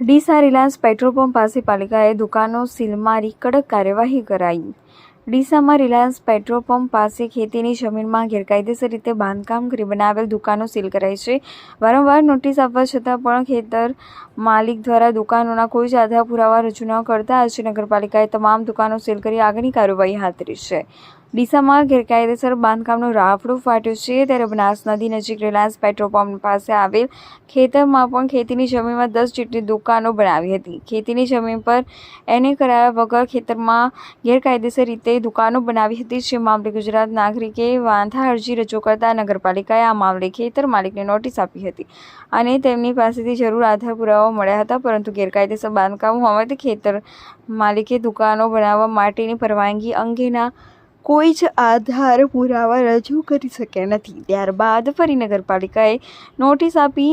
Deesa Reliance petrol pump પાસે પાલિકાએ દુકાનો seal મારી કડક કાર્યવાહી કરાઈ. ડીસામાં રિલાયન્સ પેટ્રોલ પંપ પાસે ખેતીની જમીનમાં ગેરકાયદેસર રીતે બાંધકામ કરી બનાવેલ દુકાનો સીલ કરાઈ છે. વારંવાર નોટિસ આપવા છતાં પણ ખેતર માલિક દ્વારા દુકાનોના કોઈ જ આધાર પુરાવા રજૂ ન કરતા આજે નગરપાલિકાએ તમામ દુકાનો સીલ કરી આગળની કાર્યવાહી હાથ ધરી છે. ડીસામાં ગેરકાયદેસર બાંધકામનું રાફડું ફાટ્યું છે ત્યારે બનાસ નદી નજીક રિલાયન્સ પેટ્રોલ પંપ પાસે આવેલ ખેતરમાં પણ ખેતીની જમીનમાં દસ જેટલી દુકાનો બનાવી હતી. ખેતીની જમીન પર એને કરાયા વગર ખેતરમાં ગેરકાયદેસર રીતે દુકાનો બનાવી હતી, જે મામલે ગુજરાત નાગરિકે વાંધા અરજી રજૂ કરતા નગરપાલિકાએ આ મામલે ખેતર માલિકને નોટિસ આપી હતી અને તેમની પાસેથી જરૂર આધાર પુરાવા મળ્યા હતા, પરંતુ ગેરકાયદેસર બાંધકામ હોવાથી ખેતર માલિકે દુકાનો બનાવવા માટેની પરવાનગી અંગેના કોઈ જ આધાર પુરાવા રજૂ કરી શક્યા નથી. ત્યારબાદ ફરી નગરપાલિકાએ નોટિસ આપી,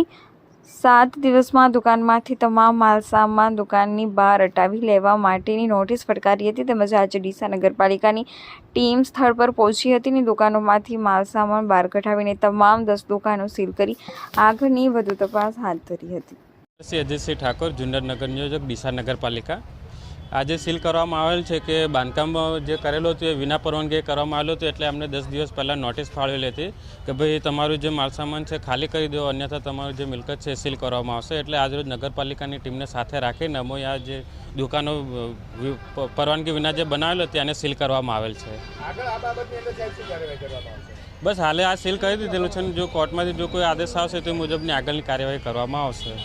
સાત દિવસમાં દુકાનમાંથી તમામ માલસામાન દુકાનની બહાર હટાવી લેવા માટેની નોટિસ ફટકારી હતી તેમજ આજે ડીસા નગરપાલિકાની ટીમ સ્થળ પર પહોંચી હતી અને દુકાનોમાંથી માલસામાન બહાર કઢાવીને તમામ દસ દુકાનો સીલ કરી આગળની વધુ તપાસ હાથ ધરી હતી. અજયસિંહ ઠાકોર જુન્નરનગર નિયોજક, ડીસા નગરપાલિકા. આજે સીલ કરવામાં આવેલ છે કે બાંધકામ જે કરેલો હતો એ વિના પરવાનગી કરવામાં આવેલું હતું એટલે અમને દસ દિવસ પહેલાં નોટિસ ફાળવેલી હતી કે ભાઈ તમારું જે માલસામાન છે ખાલી કરી દો અન્યથા તમારું જે મિલકત છે એ સીલ કરવામાં આવશે. એટલે આજરોજ નગરપાલિકાની ટીમને સાથે રાખીને અમે આ જે દુકાનો પરવાનગી વિના જે બનાવેલો તેને સીલ કરવામાં આવેલ છે. આગળ આ બાબતની અંદર સાહેબ શું કાર્યવાહી કરવામાં આવશે? બસ હાલે આ સીલ કરી દીધેલું છે અને જો કોર્ટમાંથી જો કોઈ આદેશ આવશે તે મુજબની આગળની કાર્યવાહી કરવામાં આવશે.